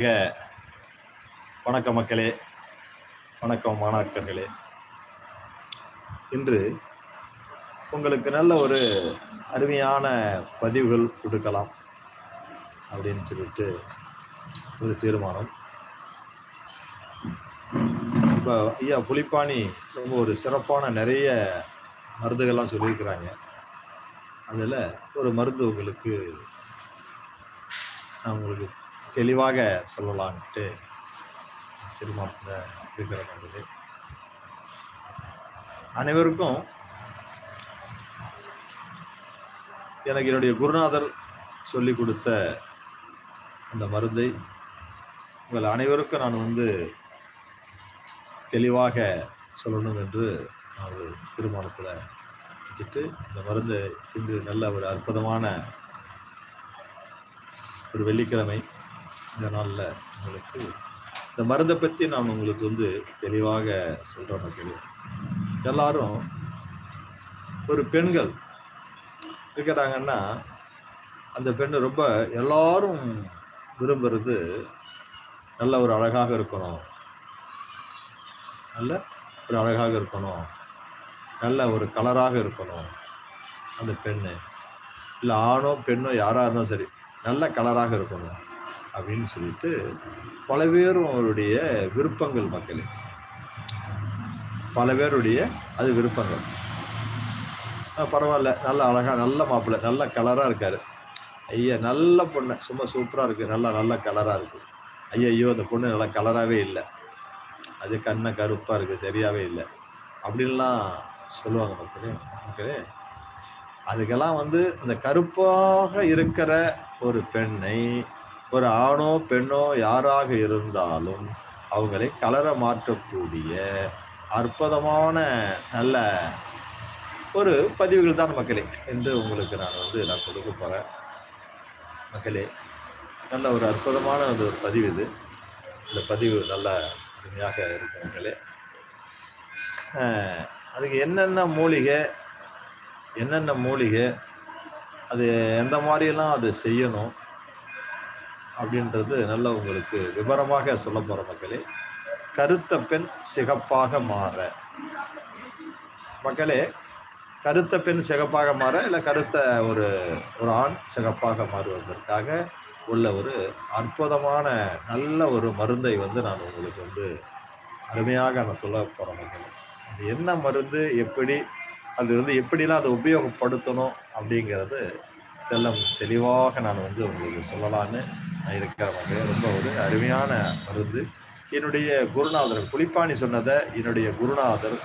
மிக வணக்க மக்களே வணக்கம் மாணாக்கர்களே. இன்று உங்களுக்கு நல்ல ஒரு அருமையான பதிவுகள் கொடுக்கலாம் அப்படின்னு சொல்லிட்டு ஒரு தீர்மானம். இப்போ ஐயா புலிப்பாணி ரொம்ப ஒரு சிறப்பான நிறைய மருந்துகள்லாம் சொல்லியிருக்கிறாங்க. அதில் ஒரு மருந்து உங்களுக்கு நான் உங்களுக்கு தெளிவாக சொல்லலான்ட்டு திருமணத்தில் இருக்கிற நல்லது அனைவருக்கும் எனக்கு என்னுடைய குருநாதர் சொல்லி கொடுத்த அந்த மருந்தை உங்கள் அனைவருக்கும் நான் வந்து தெளிவாக சொல்லணும் என்று நான் ஒரு தீர்மானத்தில் வச்சுட்டு இந்த மருந்தை இன்று நல்ல ஒரு அற்புதமான ஒரு வெள்ளிக்கிழமை இந்த நாளில் உங்களுக்கு இந்த மருந்தை பற்றி நான் உங்களுக்கு வந்து தெளிவாக சொல்கிறேன் மக்களே எல்லாரும் ஒரு பெண்கள் இருக்கிறாங்கன்னா அந்த பெண் ரொம்ப எல்லாரும் விரும்புறது நல்ல ஒரு அழகாக இருக்கணும். நல்ல ஒரு அழகாக இருக்கணும். நல்ல ஒரு கலராக இருக்கணும் அந்த பெண்ணு. இல்லை ஆணோ பெண்ணோ யாராக இருந்தாலும் சரி நல்ல கலராக இருக்கணும். அப்படின்னு சொல்லிட்டு பல பேரும் அவருடைய விருப்பங்கள் மக்களே. பல பேருடைய அது விருப்பங்கள். பரவாயில்ல. நல்ல அழகாக நல்ல மாப்பிள்ளை நல்ல கலராக இருக்கார். ஐயா நல்ல பொண்ணு. சும்மா சூப்பராக இருக்குது நல்லா நல்ல கலராக இருக்குது ஐயா ஐயோ அந்த பொண்ணு நல்லா கலராகவே இல்லை. அது கண்ணை கருப்பாக இருக்குது சரியாகவே இல்லை. அப்படின்லாம் சொல்லுவாங்க மக்களே. மக்களே அதுக்கெல்லாம் வந்து அந்த கருப்பாக இருக்கிற ஒரு பெண்ணை ஒரு ஆணோ பெண்ணோ யாராக இருந்தாலும் அவங்களை கலர மாற்றக்கூடிய அற்புதமான நல்ல ஒரு பதிவுகள் தான் மக்களே. என்று உங்களுக்கு நான் வந்து நான் கொடுக்க போகிறேன் மக்களே நல்ல ஒரு அற்புதமான ஒரு பதிவு இது. இந்த பதிவு நல்ல அருமையாக இருக்கும் மக்களே. அதுக்கு என்னென்ன மூலிகை என்னென்ன மூலிகை அது எந்த மாதிரியெல்லாம் அது செய்யணும் அப்படின்றது நல்ல உங்களுக்கு விவரமாக சொல்ல போகிற மக்களே. கருத்த பெண் சிகப்பாக மாற. மக்களே கருத்த பெண் சிகப்பாக மாற இல்லை கருத்த ஒரு ஒரு ஆண் சிகப்பாக மாறுவதற்காக உள்ள ஒரு அற்புதமான நல்ல ஒரு மருந்தை வந்து நான் உங்களுக்கு வந்து அருமையாக நான் சொல்ல போகிறேன் மக்களே. அது என்ன மருந்து எப்படி அது வந்து எப்படிலாம் அதை உபயோகப்படுத்தணும் அப்படிங்கிறது இதெல்லாம் தெளிவாக நான் வந்து உங்களுக்கு சொல்லலான்னு நான் இருக்கிற ரொம்ப ஒரு அருமையான மருந்து. என்னுடைய குருநாதர் குளிப்பாணி சொன்னதை என்னுடைய குருநாதர்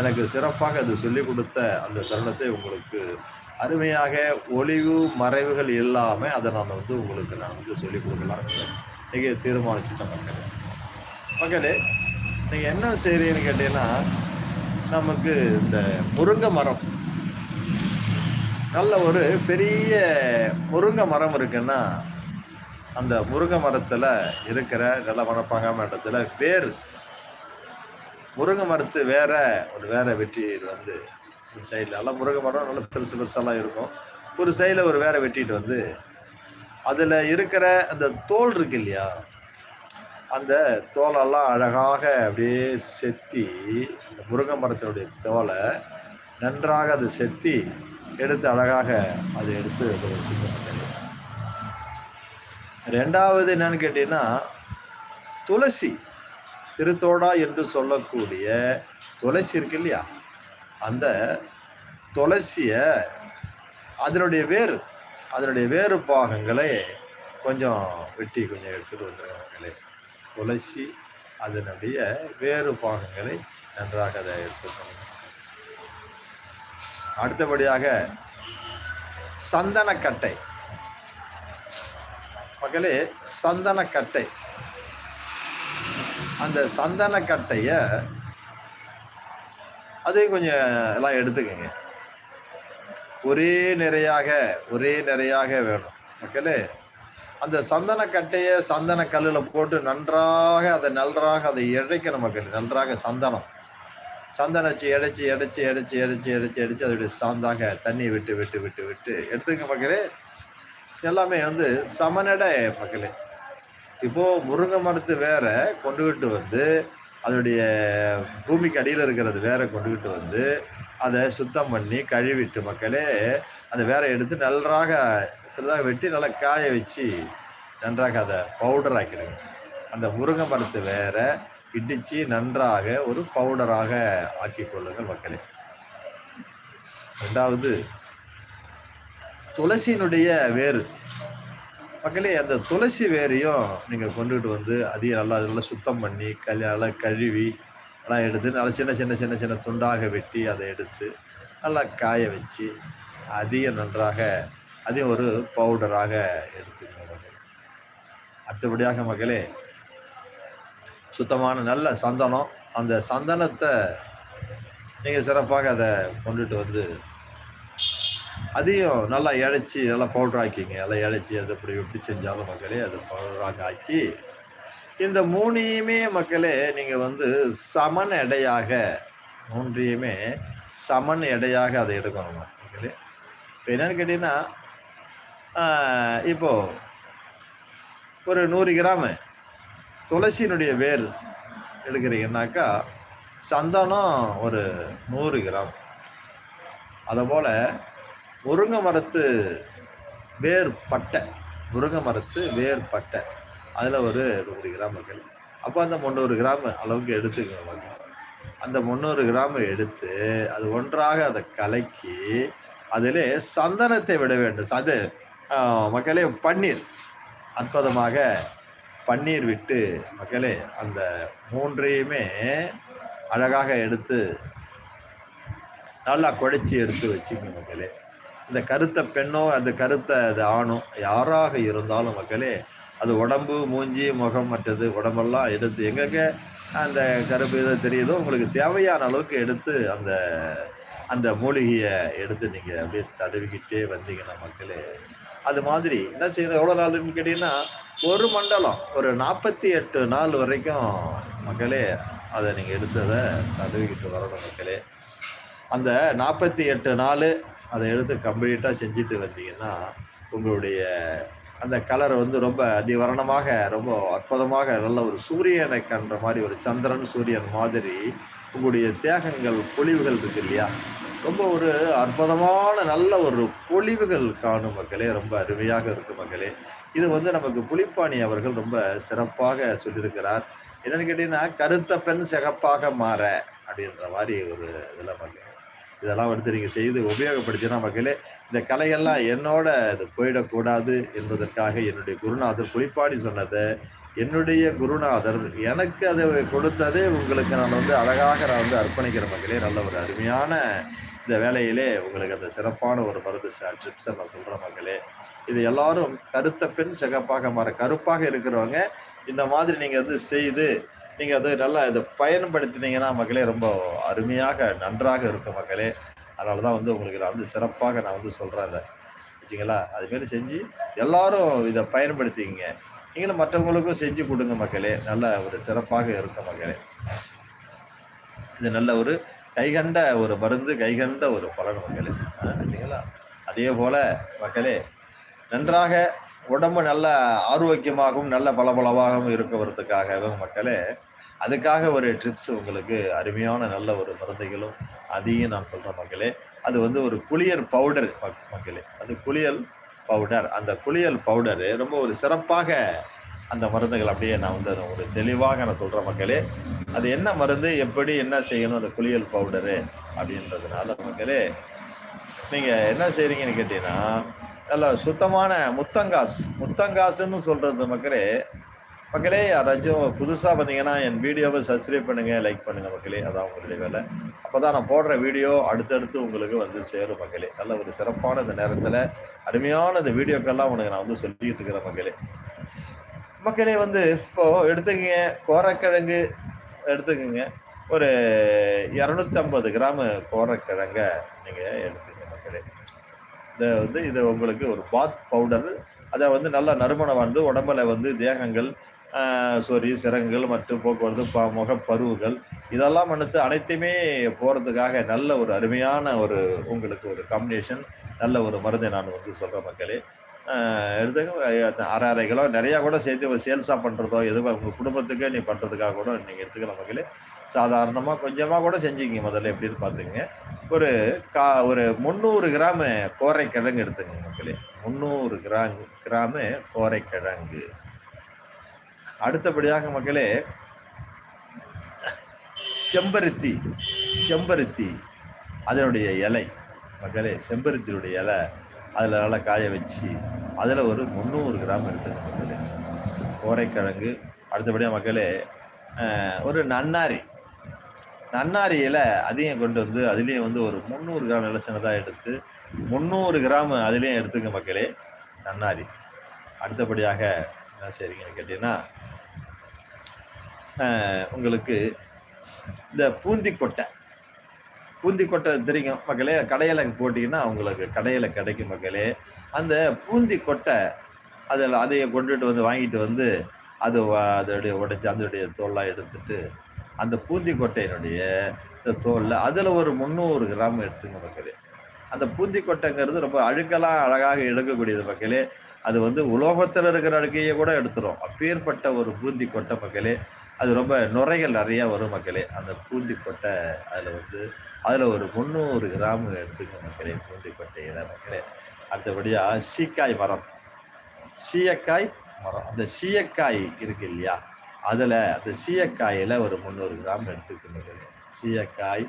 எனக்கு சிறப்பாக அது சொல்லிக் கொடுத்த அந்த தருணத்தை உங்களுக்கு அருமையாக ஒளிவு மறைவுகள் இல்லாமல் அதை நான் வந்து உங்களுக்கு நான் வந்து சொல்லிக் கொடுக்கலாம். நீங்கள் தீர்மானிச்சுட்டேன் மக்களே. மக்களே நீங்கள் என்ன செய்கிறீங்கன்னு கேட்டீங்கன்னா நமக்கு இந்த முருங்கை மரம் நல்ல ஒரு பெரிய முருங்கை மரம் இருக்குன்னா அந்த முருங்கை மரத்தில் இருக்கிற நல்ல மனப்பாங்காம இடத்துல வேர் முருங்கை மரத்து வேற ஒரு வேற வெட்டிட்டு வந்து ஒரு சைடில் எல்லாம் முருங்கை மரம் நல்லா பெருசு பெருசாலாம் இருக்கும். ஒரு சைடில் ஒரு வேற வெட்டிட்டு வந்து அதில் இருக்கிற அந்த தோல் இருக்கு இல்லையா அந்த தோலெல்லாம் அழகாக அப்படியே செத்தி அந்த முருங்கை மரத்தினுடைய தோலை நன்றாக அது செத்தி எடுத்து அழகாக அதை எடுத்து அதில் வச்சுக்கணும் ரெண்டாவது என்னன்னு கேட்டீங்கன்னா துளசி திருத்தோடா என்று சொல்லக்கூடிய துளசி இருக்கு இல்லையா? அந்த துளசியை அதனுடைய வேர் அதனுடைய வேறு பாகங்களை கொஞ்சம் வெட்டி கொஞ்சம் எடுத்துகிட்டு வந்துருக்காங்களே துளசி அதனுடைய வேறு பாகங்களை நன்றாக அதை எடுத்துக்கணும் அடுத்தபடியாக சந்தனக்கட்டை. மக்களே சந்தனக்கட்டை. அந்த சந்தனக்கட்டையை அதையும் கொஞ்சம் எல்லாம் எடுத்துக்கங்க. ஒரே நிறையாக ஒரே நிறையாக வேணும். மக்களே அந்த சந்தனக்கட்டையை சந்தன கல்லில் போட்டு நன்றாக அதை நன்றாக அதை இழைக்கணும் மக்கள் நன்றாக சந்தனம். சந்தனச்சு இடைச்சி இடைச்சி இடைச்சி இடைச்சி இடைச்சி இடைச்சி அதோடைய சாந்தாக தண்ணியை விட்டு விட்டு விட்டு விட்டு. எடுத்துங்க மக்களே. எல்லாமே வந்து சமநடை மக்களே. இப்போது முருங்கை மரத்து வேற கொண்டுகிட்டு வந்து அதனுடைய பூமிக்கு அடியில் இருக்கிறது வேற கொண்டுகிட்டு வந்து அதை சுத்தம் பண்ணி கழுவிட்டு மக்களே அந்த வேற எடுத்து நன்றாக சிலதாக வெட்டி நல்லா காய வச்சு நன்றாக அதை பவுடர் ஆக்கிடுங்க. அந்த முருங்கை மரத்து வேற இடித்து நன்றாக ஒரு பவுடராக ஆக்கிக்கொள்ளுங்கள் மக்களே. ரெண்டாவது துளசியினுடைய வேர். மக்களே அந்த துளசி வேரையும் நீங்கள் கொண்டுகிட்டு வந்து அதையும் நல்லா நல்லா சுத்தம் பண்ணி கல் நல்லா கழுவி நல்லா எடுத்து நல்லா சின்ன சின்ன சின்ன சின்ன துண்டாக வெட்டி அதை எடுத்து நல்லா காய வச்சு அதையும் நன்றாக அதையும் ஒரு பவுடராக எடுத்துக்கணும் மக்களே. அடுத்தபடியாக மக்களே சுத்தமான நல்ல சந்தனம். அந்த சந்தனத்தை நீங்கள் சிறப்பாக அதை கொண்டுட்டு வந்து அதையும் நல்லா இழைச்சி நல்லா பவுடர் ஆக்கிங்க. நல்லா இழைச்சி அதை இப்படி எப்படி செஞ்சாலும் மக்களே அதை பவுடராக ஆக்கி இந்த மூணையுமே மக்களே நீங்கள் வந்து சமன் எடையாக மூன்றையுமே சமன் எடையாக அதை எடுக்கணும் மக்களே. இப்போ என்னன்னு கேட்டிங்கன்னா இப்போது ஒரு நூறு கிராமு துளசியினுடைய வேர் எடுக்கிறீங்கன்னாக்கா சந்தனம் ஒரு நூறு கிராம். அதுபோல் முருங்கை மரத்து வேர் பட்டை முருங்கை மரத்து வேர் பட்டை அதில் ஒரு நூறு கிராம் வைக்கணும். அப்போ அந்த முந்நூறு கிராம் அளவுக்கு எடுத்துக்கோங்க அந்த முந்நூறு கிராம் எடுத்து அது ஒன்றாக அதை கலக்கி அதில் சந்தனத்தை விட வேண்டும். அது மக்களே பன்னீர். அற்புதமாக பன்னீர் விட்டு மக்களே அந்த மூன்றையுமே அழகாக எடுத்து நல்லா குழைச்சி எடுத்து வச்சுக்கணும் மக்களே. இந்த கருத்த பெண்ணோ அந்த கருத்த அது ஆணும் யாராக இருந்தாலும் மக்களே அது உடம்பு மூஞ்சி முகம் மற்றது உடம்பெல்லாம் எடுத்து எங்கெங்க அந்த கருப்பு இதை தெரியுதோ உங்களுக்கு தேவையான அளவுக்கு எடுத்து அந்த அந்த மூலிகையை எடுத்து நீங்கள் அப்படியே தடவிக்கிட்டே வந்தீங்கன்னா மக்களே அது மாதிரி. என்ன செய்யணும்? எவ்வளோ நாள்னு கேட்டிங்கன்னா ஒரு மண்டலம் ஒரு நாற்பத்தி எட்டு நாள் வரைக்கும் மக்களே அதை நீங்கள் எடுத்ததை தடவிக்கிட்டு வரணும் மக்களே. அந்த நாற்பத்தி எட்டு நாள் அதை எடுத்து கம்ப்ளீட்டாக செஞ்சுட்டு வந்தீங்கன்னா உங்களுடைய அந்த கலர் வந்து ரொம்ப அதிவரணமாக ரொம்ப அற்புதமாக நல்ல ஒரு சூரியனை கன்ற மாதிரி ஒரு சந்திரன் சூரியன் மாதிரி உங்களுடைய தேகங்கள் பொழிவுகள் இருக்கு இல்லையா? ரொம்ப ஒரு அற்புதமான நல்ல ஒரு பொழிவுகள் காணும் மக்களே. ரொம்ப அருமையாக இருக்கும் மக்களே. இது வந்து நமக்கு புலிப்பாணி அவர்கள் ரொம்ப சிறப்பாக சொல்லியிருக்கிறார். என்னென்னு கேட்டிங்கன்னா கருத்த பெண் சிகப்பாக மாற அப்படின்ற மாதிரி ஒரு இதில் மக்களே. இதெல்லாம் எடுத்து நீங்கள் செய்து உபயோகப்படுத்தினா மக்களே இந்த கலையெல்லாம் என்னோட இது போயிடக்கூடாது என்பதற்காக என்னுடைய குருநாதர் புளிப்பாணி சொன்னதை. என்னுடைய குருநாதர் எனக்கு அதை கொடுத்ததே உங்களுக்கு நான் வந்து அழகாக நான் வந்து அர்ப்பணிக்கிற மக்களே. நல்ல ஒரு அருமையான இந்த வேலையிலே உங்களுக்கு அந்த சிறப்பான ஒரு மருந்து ட்ரிப்ஸை நான் சொல்கிறேன் மக்களே. இது எல்லாரும் கருத்த பெண் சிகப்பாக மாற கருப்பாக இருக்கிறவங்க இந்த மாதிரி நீங்கள் வந்து செய்து நீங்கள் அது நல்லா இதை பயன்படுத்தினீங்கன்னா மக்களே ரொம்ப அருமையாக நன்றாக இருக்கும் மக்களே. அதனால தான் வந்து உங்களுக்கு நான் வந்து சிறப்பாக நான் வந்து சொல்கிறேன் அதை வச்சுங்களா? அதுமாரி செஞ்சு எல்லாரும் இதை பயன்படுத்திக்கிங்க. நீங்களும் மற்றவங்களுக்கும் செஞ்சு கொடுங்க மக்களே. நல்ல ஒரு சிறப்பாக இருக்கும் மக்களே. இது நல்ல ஒரு கைகண்ட ஒரு மருந்து கைகண்ட ஒரு பலன் மக்களே. ஆ, அதே போல் மக்களே நன்றாக உடம்பு நல்ல ஆரோக்கியமாகவும் நல்ல பளபளவாகவும் இருக்கிறதுக்காக மக்களே அதுக்காக ஒரு ட்ரிப்ஸ் உங்களுக்கு அருமையான நல்ல ஒரு மருந்துகளும் அதையும் நான் சொல்கிறேன் மக்களே. அது வந்து ஒரு குளியல் பவுடர் மக்களே. அது குளியல் பவுடர். அந்த குளியல் பவுடரு ரொம்ப ஒரு சிறப்பாக அந்த மருந்துகள் அப்படியே நான் வந்து அதை ஒரு தெளிவாக நான் சொல்கிறேன் மக்களே. அது என்ன மருந்து எப்படி என்ன செய்யணும் அந்த குளியல் பவுடரு அப்படின்றதுனால மக்களே நீங்கள் என்ன செய்கிறீங்கன்னு கேட்டிங்கன்னா நல்ல சுத்தமான முத்தங்காஸ் முத்தங்காசுன்னு சொல்கிறது மக்களே மக்களே யாராச்சும் புதுசாக பார்த்தீங்கன்னா என் வீடியோவை சப்ஸ்கிரைப் பண்ணுங்கள் லைக் பண்ணுங்கள் மக்களே அதான் உங்களுடைய வேலை. அப்போ தான் நான் போடுற வீடியோ அடுத்தடுத்து உங்களுக்கு வந்து சேரும் மக்களே. நல்ல ஒரு சிறப்பான இந்த நேரத்தில் அருமையான இந்த வீடியோக்கெல்லாம் உனக்கு நான் வந்து சொல்லிக்கிட்டு இருக்கிறேன் மக்களே. மக்களே வந்து இப்போது எடுத்துக்கங்க கோரக்கிழங்கு எடுத்துக்கோங்க. ஒரு இரநூத்தம்பது கிராமு கோரக்கிழங்க நீங்கள் எடுத்துங்க மக்களே. இதை வந்து இது உங்களுக்கு ஒரு பாத் பவுடர் அதை வந்து நல்லா நறுமணம் வந்து உடம்புல வந்து தேகங்கள் சொறி சிரங்குகள் மற்றும் போக்குவரத்து ப முகப்பருவுகள் இதெல்லாம் வந்து அனைத்தையுமே போகிறதுக்காக நல்ல ஒரு அருமையான ஒரு உங்களுக்கு ஒரு காம்பினேஷன் நல்ல ஒரு மருந்தை நான் வந்து சொல்கிறேன் மக்களே. அஹ், அரை அரை கிலோ நிறையா கூட சேர்த்து சேல்ஸாக பண்ணுறதோ எதுவோ உங்கள் குடும்பத்துக்கே நீ பண்ணுறதுக்காக கூட நீங்கள் எடுத்துக்கலாம் மக்களே. சாதாரணமாக கொஞ்சமாக கூட செஞ்சுக்கிங்க முதல்ல எப்படின்னு பார்த்துங்க ஒரு கா ஒரு முந்நூறு கிராமு கோரைக்கிழங்கு எடுத்துங்க மக்களே. முந்நூறு கிராம் கிராமு கோரைக்கிழங்கு. அடுத்தபடியாக மக்களே செம்பருத்தி செம்பருத்தி அதனுடைய இலை. மக்களே செம்பருத்தியுடைய இலை அதில் நல்லா காய வச்சு அதில் ஒரு முந்நூறு கிராம் எடுத்துங்க மக்களே. கோரைக்கிழங்கு அடுத்தபடியாக மக்களே ஒரு நன்னாரி. நன்னாரி இலை அதையும் கொண்டு வந்து அதுலேயும் வந்து ஒரு முந்நூறு கிராம் நிலச்சினதாக எடுத்து முந்நூறு கிராம் அதுலேயும் எடுத்துக்க மக்களே நன்னாரி. அடுத்தபடியாக என்ன செய்கிறீங்கன்னு கேட்டிங்கன்னா உங்களுக்கு இந்த பூந்தி கொட்டை பூந்தி கொட்டை தெரியும் மக்களே. கடையில் போட்டிங்கன்னா உங்களுக்கு கடையில் கிடைக்கும் மக்களே. அந்த பூந்தி கொட்டை அதில் அதையை கொண்டுட்டு வந்து வாங்கிட்டு வந்து அது அதோடைய உடைச்சி அதோடைய தோல்லாம் எடுத்துட்டு அந்த பூந்தி கொட்டையினுடைய இந்த தோலில் அதில் ஒரு முந்நூறு கிராம் எடுத்துங்க மக்களே. அந்த பூந்தி கொட்டைங்கிறது ரொம்ப அழுக்கெல்லாம் அழகாக எடுக்கக்கூடியது மக்களே. அது வந்து உலோகத்தில் இருக்கிற அழுகையை கூட எடுத்துரும். அப்பேற்பட்ட ஒரு பூந்தி கொட்டை மக்களே அது ரொம்ப நுரைகள் நிறையா வரும் மக்களே. அந்த பூந்தி கொட்டை அதில் வந்து அதில் ஒரு முந்நூறு கிராம் எடுத்துக்க மக்களே பூந்தி கொட்டையில் மக்களே. அடுத்தபடியாக சீக்காய் மரம். சீயக்காய் மரம். அந்த சீயக்காய் இருக்கு இல்லையா? அதில் அந்த சீயக்காயில் ஒரு முந்நூறு கிராம் எடுத்துக்கணும் மக்களே. சீயக்காய்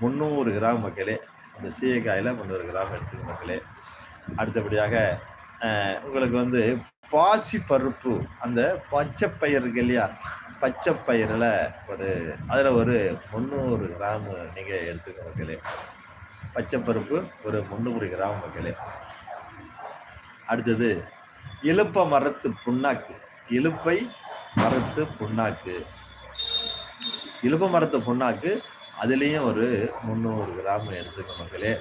முந்நூறு கிராம் மக்களே. அந்த சீயக்காயில் முந்நூறு கிராம் எடுத்துக்கணும் மக்களே. அடுத்தபடியாக உங்களுக்கு வந்து பாசி பருப்பு அந்த பச்சை பயிர் இருக்கு இல்லையா? பச்சை பயிரில் ஒரு அதில் ஒரு முந்நூறு கிராம் நீங்கள் எடுத்துக்க மக்களே. பச்சை பருப்பு ஒரு முந்நூறு கிராம் மக்களே. அடுத்தது இழுப்ப மரத்து புண்ணாக்கு. இழுப்பை மரத்து புண்ணாக்கு. இழுப்ப மரத்து புண்ணாக்கு அதுலேயும் ஒரு முந்நூறு கிராம் எடுத்துக்க மக்களே.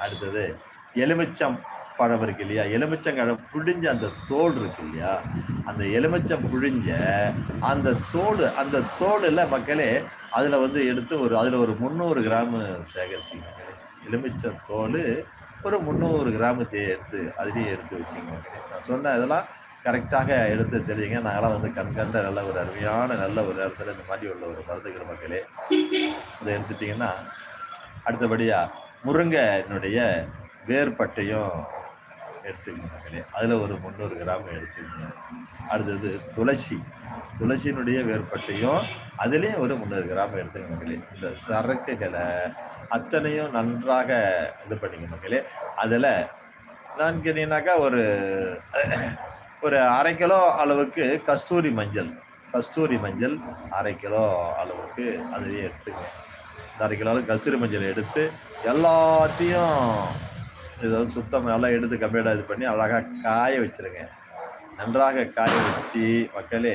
அடுத்தது எலுமிச்சம் பழம் இருக்கு இல்லையா எலுமிச்சங்கழம் புழிஞ்ச அந்த தோல் இருக்கு இல்லையா அந்த எலுமிச்சம் புழிஞ்ச அந்த தோல் அந்த தோலில் மக்களே அதில் வந்து எடுத்து ஒரு அதில் ஒரு முந்நூறு கிராம் சேகரிச்சிங்க மக்களே. எலுமிச்சம் தோல் ஒரு முந்நூறு கிராமத்தை எடுத்து அதுலேயும் எடுத்து வச்சுங்க மக்களே. நான் சொன்ன இதெல்லாம் கரெக்டாக எடுத்து தெரியுங்க நாங்களாம் வந்து கண்கண்ட நல்ல ஒரு அருமையான நல்ல ஒரு இடத்துல இந்த மாதிரி உள்ள ஒரு மருந்துகள் மக்களே இதை எடுத்துட்டிங்கன்னா அடுத்தபடியாக முருங்கைனுடைய வேர்பட்டையும் எடுத்துக்கணும் மக்களே அதில் ஒரு முந்நூறு கிராம் எடுத்துக்கணும் அடுத்தது துளசி. துளசியினுடைய வேர்பட்டையும் அதுலேயும் ஒரு முந்நூறு கிராம் எடுத்துங்க மக்களே இந்த சரக்குகளை அத்தனையும் நன்றாக இது பண்ணிக்க மக்களே அதில் நான் கேட்டீங்கன்னாக்கா ஒரு ஒரு அரை கிலோ அளவுக்கு கஸ்தூரி மஞ்சள். கஸ்தூரி மஞ்சள் அரை கிலோ அளவுக்கு அதுலேயே எடுத்துக்கணும் அரை கிலோ அளவுக்கு கஸ்தூரி மஞ்சள் எடுத்து எல்லாத்தையும் ஏதாவது சுத்தம் நல்லா எடுத்து கம்ப்ளீட்டாக இது பண்ணி அழகாக காய வச்சிருங்க. நன்றாக காய வச்சு மக்களே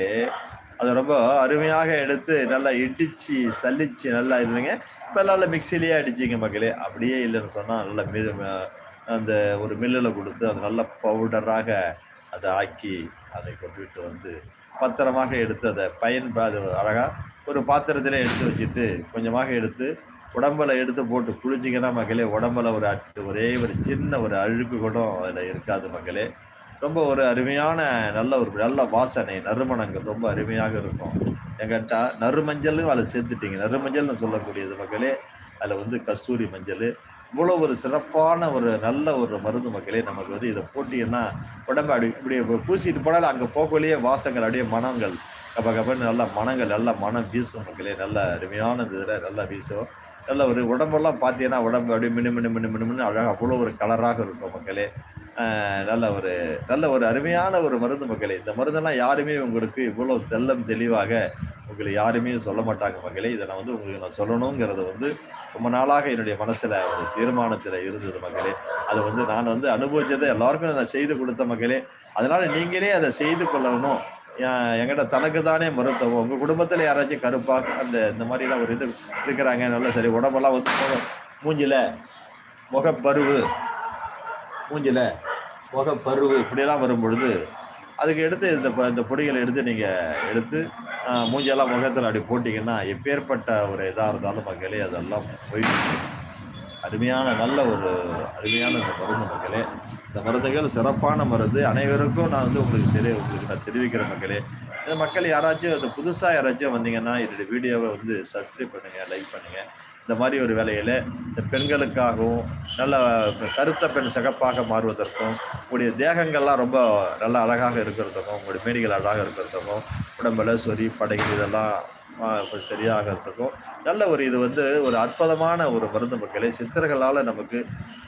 அதை ரொம்ப அருமையாக எடுத்து நல்லா இடித்து சலிச்சு நல்லா இருந்துங்க இப்போ நல்லா மிக்சிலேயே அடிச்சிங்க மக்களே. அப்படியே இல்லைன்னு சொன்னால் நல்லா மில் அந்த ஒரு மில்லில் கொடுத்து அது நல்ல பவுடராக அதை ஆக்கி அதை கொண்டுட்டு வந்து பத்திரமாக எடுத்து அதை பயன் அது அழகாக ஒரு பாத்திரத்தில் எடுத்து வச்சுட்டு கொஞ்சமாக எடுத்து உடம்பில் எடுத்து போட்டு குளிச்சிங்கன்னா மக்களே உடம்புல ஒரு அட்டு ஒரே ஒரு சின்ன ஒரு அழுக்கு கூட அதில் இருக்காது மக்களே ரொம்ப ஒரு அருமையான நல்ல ஒரு நல்ல வாசனை நறுமணங்கள் ரொம்ப அருமையாக இருக்கும். எங்கிட்ட நறுமஞ்சளும் அதில் சேர்த்துட்டீங்க. நறுமஞ்சள்னு சொல்லக்கூடியது மக்களே அதில் வந்து கஸ்தூரி மஞ்சள். இவ்வளோ ஒரு சிறப்பான ஒரு நல்ல ஒரு மருந்து மக்களே நமக்கு வந்து இதை போட்டிங்கன்னா உடம்பு அப்படி இப்படி பூசிட்டு போனாலும் அங்கே போகலையே வாசங்கள் அப்படியே மனங்கள் கப்ப கப்பன்னு நல்ல மனங்கள் நல்ல மனம் வீசும் மக்களே. நல்ல அருமையான இதில் நல்லா வீசும். நல்ல ஒரு உடம்பெல்லாம் பார்த்தீங்கன்னா உடம்பு அப்படியே மினு மினு மினு மினு மினு அழகாக அவ்வளோ ஒரு கலராக இருக்கும் மக்களே. நல்ல ஒரு நல்ல ஒரு அருமையான ஒரு மருந்து மக்களே. இந்த மருந்தெல்லாம் யாருமே உங்களுக்கு இவ்வளோ தெல்லம் தெளிவாக உங்களுக்கு யாருமே சொல்ல மாட்டாங்க மக்களே. இதை நான் வந்து உங்களுக்கு நான் சொல்லணுங்கிறது வந்து ரொம்ப நாளாக என்னுடைய மனசில் ஒரு தீர்மானத்தில் இருந்தது மக்களே. அதை வந்து நான் வந்து அனுபவிச்சதை எல்லாருக்கும் நான் செய்து கொடுத்த மக்களே. அதனால் நீங்களே அதை செய்து கொள்ளணும். எங்கிட்ட தனக்கு தானே மருத்துவம். உங்கள் குடும்பத்தில் யாராச்சும் கருப்பாக அந்த இந்த மாதிரிலாம் ஒரு இது இருக்கிறாங்க நல்லா சரி உடம்பெல்லாம் வந்து மூஞ்சில முகப்பருவு. மூஞ்சில முகப்பருவு இப்படியெல்லாம் வரும் பொழுது அதுக்கு எடுத்து இந்த ப- இந்த பொடிகளை எடுத்து நீங்கள் எடுத்து மூஞ்சியெல்லாம் மூஞ்செல்லாம் முகத்தில் அப்படி போட்டிங்கன்னா எப்பேற்பட்ட ஒரு இதாக இருந்தாலும் மக்களே அதெல்லாம் போயிட்டு அருமையான நல்ல ஒரு அருமையான இந்த மருந்து மக்களே. இந்த மருந்துகள் சிறப்பான மருந்து. அனைவருக்கும் நான் வந்து உங்களுக்கு தெரிய உங்களுக்கு நான் தெரிவிக்கிற மக்களே. இந்த மக்கள் யாராச்சும் இந்த புதுசாக யாராச்சும் வந்தீங்கன்னா என்னுடைய வீடியோவை வந்து சப்ஸ்கிரைப் பண்ணுங்கள் லைக் பண்ணுங்கள் இந்த மாதிரி ஒரு வேலையில் இந்த பெண்களுக்காகவும் நல்ல கருத்த பெண் சிகப்பாக மாறுவதற்கும் உங்களுடைய தேகங்கள்லாம் ரொம்ப நல்ல அழகாக இருக்கிறதுக்கும் உங்களுடைய மேடிகள் அழகாக இருக்கிறதுக்கும் உடம்புல சொறி படைகள் இதெல்லாம் சரியாகிறதுக்கும். நல்ல ஒரு இது வந்து ஒரு அற்புதமான ஒரு மருந்து மக்களே சித்தர்களால் நமக்கு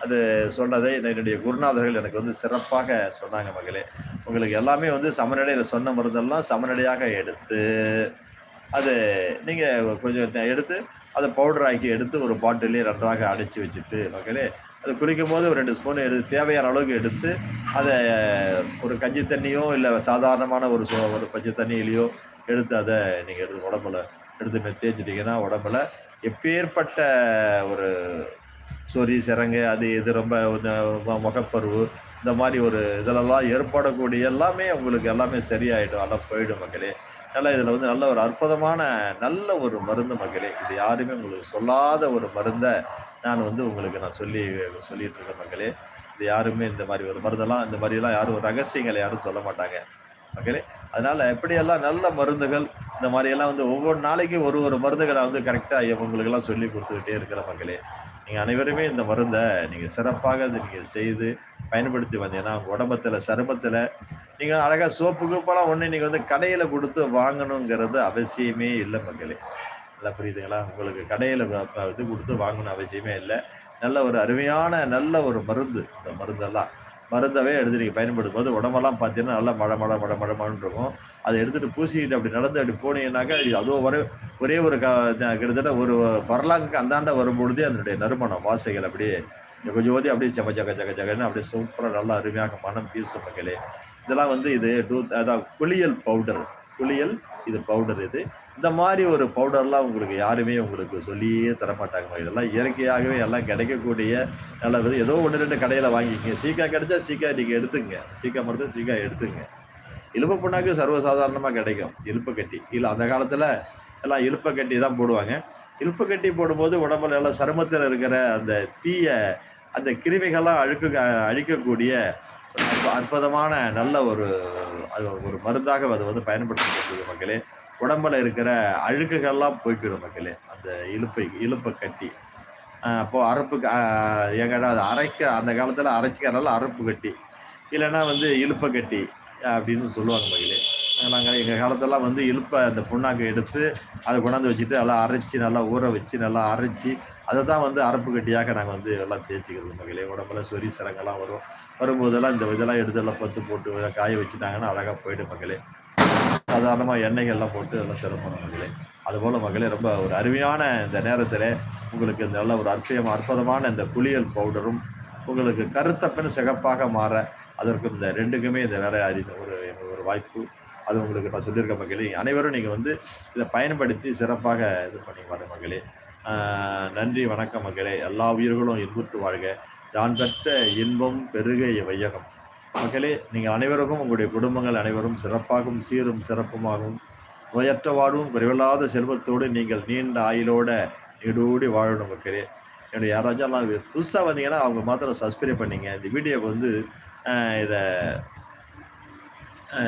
அது சொன்னதை என்னுடைய குருநாதர்கள் எனக்கு வந்து சிறப்பாக சொன்னாங்க மகளே. உங்களுக்கு எல்லாமே வந்து சமநிலையில் சொன்ன மருந்தெல்லாம் சமநிலையாக எடுத்து அது நீங்கள் கொஞ்சம் எடுத்து அதை பவுடர் ஆக்கி எடுத்து ஒரு பாட்டிலே நன்றாக அடைச்சி வச்சுட்டு மக்களே அது குடிக்கும் போது ஒரு ரெண்டு ஸ்பூன் எடுத்து தேவையான அளவுக்கு எடுத்து அதை ஒரு கஞ்சி தண்ணியோ இல்லை சாதாரணமான ஒரு சோ ஒரு பச்சை தண்ணியிலையோ எடுத்து அதை நீங்கள் எடுத்து உடம்புல எடுத்து தேய்ச்சிட்டிங்கன்னா உடம்புல எப்பேற்பட்ட ஒரு சொறி சிறங்கு அது இது ரொம்ப இந்த முகப்பருவு இந்த மாதிரி ஒரு இதிலெல்லாம் ஏற்படக்கூடிய எல்லாமே உங்களுக்கு எல்லாமே சரியாயிடும் எல்லாம் போயிடும் மக்களே. நல்லா இதில் வந்து நல்ல ஒரு அற்புதமான நல்ல ஒரு மருந்து மக்களே. இது யாருமே உங்களுக்கு சொல்லாத ஒரு மருந்தை நான் வந்து உங்களுக்கு நான் சொல்லி சொல்லிட்டு இருக்கேன் மக்களே. இது யாருமே இந்த மாதிரி ஒரு மருந்தெல்லாம் இந்த மாதிரிலாம் யாரும் ரகசியங்களை யாரும் சொல்ல மாட்டாங்க மக்களே. அதனால் எப்படியெல்லாம் நல்ல மருந்துகள் இந்த மாதிரியெல்லாம் வந்து ஒவ்வொரு நாளைக்கு ஒரு ஒரு மருந்துகளை வந்து கரெக்டாக உங்களுக்கெல்லாம் சொல்லி கொடுத்துக்கிட்டே இருக்கிற மக்களே. நீங்கள் அனைவருமே இந்த மருந்தை நீங்கள் சிறப்பாக அதை நீங்கள் செய்து பயன்படுத்தி வந்தீங்கன்னா உங்கள் உடம்பத்தில் சருமத்தில் நீங்கள் அழகாக சோப்பு கூப்பெல்லாம் ஒன்று நீங்கள் வந்து கடையில் கொடுத்து வாங்கணுங்கிறது அவசியமே இல்லை மக்களே. நல்லா புரியுதுங்களா? உங்களுக்கு கடையில் இது கொடுத்து வாங்கணும் அவசியமே இல்லை. நல்ல ஒரு அருமையான நல்ல ஒரு மருந்து. இந்த மருந்தெல்லாம் மருந்தவே எடுத்து நீங்கள் பயன்படுத்தும் போது உடம்பெல்லாம் பார்த்தீங்கன்னா நல்லா மழை மழை மழை மழை மழைன்னு இருக்கும். அதை எடுத்துகிட்டு பூசிக்கிட்டு அப்படி நடந்து அப்படி போனீங்கன்னாக்கா இது அதுவும் வர ஒரே ஒரு க கிட்டத்தட்ட ஒரு வரலாங்க அந்தாண்ட வரும்பொழுதே அதனுடைய நறுமணம் வாசைகள் அப்படியே இந்த கொஞ்சம் ஓதி அப்படியே சக ஜக ஜக ஜகன்னு அப்படியே சூப்பராக நல்லா அருமையாக மனம் பீசும் மக்களே. இதெல்லாம் வந்து இது டூ அதான் குளியல் பவுடர் குளியல் இது பவுடர் இது. இந்த மாதிரி ஒரு பவுடர்லாம் உங்களுக்கு யாருமே உங்களுக்கு சொல்லியே தரமாட்டாங்க. இதெல்லாம் இயற்கையாகவே எல்லாம் கிடைக்கக்கூடிய நல்ல ஏதோ ஒன்று ரெண்டு கடையில் வாங்கிக்கங்க. சீக்கா கிடைச்சா சீக்கா நீங்கள் எடுத்துங்க. சீக்கா மருந்து சீக்கா எடுத்துங்க. இலுப்பை புண்ணாக்கு சர்வசாதாரணமாக கிடைக்கும். இலுப்பை கட்டி. இல்லை அந்த காலத்தில் எல்லாம் இலுப்பை கட்டி தான் போடுவாங்க. இலுப்பை கட்டி போடும்போது உடம்புல எல்லாம் சருமத்தில் இருக்கிற அந்த தீய அந்த கிருமிகள்லாம் அழுக்கு அழிக்கக்கூடிய அற்புதமான நல்ல ஒரு அது ஒரு மருந்தாக அது வந்து பயன்படுத்தக்கூடிய மக்களே. உடம்புல இருக்கிற அழுக்குகள்லாம் போய்க்கிடும் மக்களே. அந்த இழுப்பை இழுப்பை கட்டி. அப்போது அறுப்பு அரப்பு எங்கடா அது அரைக்க அந்த காலத்தில் அரைச்சிக்கிறனால அரப்பு கட்டி. இல்லைன்னா வந்து இழுப்பை கட்டி அப்படின்னு சொல்லுவாங்க மகளே நாங்கள் எங்கள் காலத்தெல்லாம் வந்து இலுப்பை அந்த புண்ணாக்கை எடுத்து அதை கொண்டாந்து வச்சுட்டு நல்லா அரைச்சி நல்லா ஊற வச்சு நல்லா அரைச்சி அதை தான் வந்து அரப்பு கட்டியாக நாங்கள் வந்து எல்லாம் தேய்ச்சிக்கிறது மகளே உடம்புல சொறி சிரங்கெல்லாம் வரும். வரும்போதெல்லாம் இந்த இதெல்லாம் எடுத்து எல்லாம் பத்து போட்டு காய வச்சுட்டாங்கன்னா அழகாக போயிடும் மகளே சாதாரணமாக எண்ணெய்கள்லாம் போட்டு எல்லாம் சிறப்பான மகளே அதுபோல் மகளே ரொம்ப ஒரு அருமையான இந்த நேரத்தில் உங்களுக்கு இந்த நல்ல ஒரு அற்புதம் அற்புதமான இந்த குளியல் பவுடரும் உங்களுக்கு கருத்த பெண் சிகப்பாக மாற அதற்கு இந்த ரெண்டுக்குமே இந்த வேலை அறிந்த ஒரு ஒரு வாய்ப்பு. அது உங்களுக்கு நான் சொல்லியிருக்க மகளே. அனைவரும் நீங்கள் வந்து இதை பயன்படுத்தி சிறப்பாக இது பண்ணி வர மகளே நன்றி வணக்கம் மகளே. எல்லா உயிர்களும் இன்புற்று வாழ்க. தான் பெற்ற இன்பம் பெருக வையகம். மக்களே நீங்கள் அனைவருக்கும் உங்களுடைய குடும்பங்கள் அனைவரும் சிறப்பாகவும் சீரும் சிறப்புமாகவும் நோயற்ற வாழ்வும் குறைவில்லாத செல்வத்தோடு நீங்கள் நீண்ட ஆயுளோடு நீடூடி வாழணும் மக்களே என்னுடைய யாராச்சும் புதுசாக வந்தீங்கன்னா அவங்க மாத்திரம் சப்ஸ்கிரைப் பண்ணிங்க. இந்த வீடியோவுக்கு வந்து இதை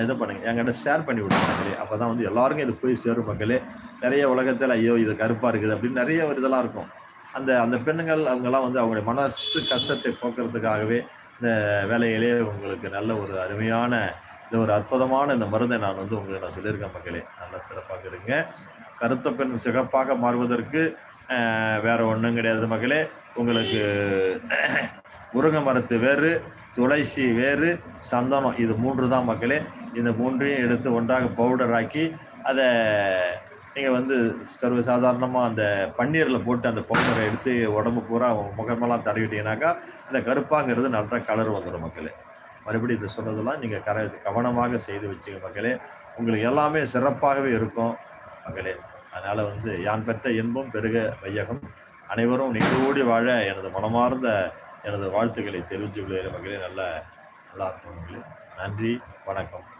இதை பண்ணுங்க. என்கிட்ட ஷேர் பண்ணி விடுங்க மக்களே. அப்போ தான் வந்து எல்லாருக்கும் இது போய் சேரும் மக்களே. நிறைய உலகத்தில் ஐயோ இது கருப்பாக இருக்குது அப்படின்னு நிறைய ஒரு இதெல்லாம் இருக்கும். அந்த அந்த பெண்ணுங்கள் அவங்கெல்லாம் வந்து அவங்களுடைய மனசு கஷ்டத்தை போக்குறதுக்காகவே இந்த வேலையிலே உங்களுக்கு நல்ல ஒரு அருமையான இந்த ஒரு அற்புதமான இந்த மருந்தை நான் வந்து உங்களுக்கு நான் சொல்லியிருக்கேன் மக்களே. நல்லா சிறப்பாக இருங்க. கருத்த பெண் சிகப்பாக மாறுவதற்கு வேற ஒன்றும் கிடையாது மக்களே உங்களுக்கு முருங்கை மரத்து வேறு துளசி வேறு சந்தனம் இது மூன்று தான் மக்களே இந்த மூன்றையும் எடுத்து ஒன்றாக பவுடர் ஆக்கி அதை நீங்கள் வந்து சர்வ சாதாரணமாக அந்த பன்னீரில் போட்டு அந்த பவுடரை எடுத்து உடம்பு பூரா முகமெல்லாம் தடவிட்டீங்கன்னாக்கா இந்த கருப்பாங்கிறது நல்ல கலர் வந்துடும் மக்களே மறுபடியும் இது சொன்னதெல்லாம் நீங்கள் கர கவனமாக செய்து வச்சுங்க மக்களே உங்களுக்கு எல்லாமே சிறப்பாகவே இருக்கும். மகளே. அதனால் வந்து யான் பெற்ற இன்பம் பெருக வையகம். அனைவரும் நீடோடி வாழ எனது மனமார்ந்த எனது வாழ்த்துக்களை தெரிவித்துக் கொள்கிற மகளே. நல்ல நல்லா இருக்கும் நன்றி வணக்கம்.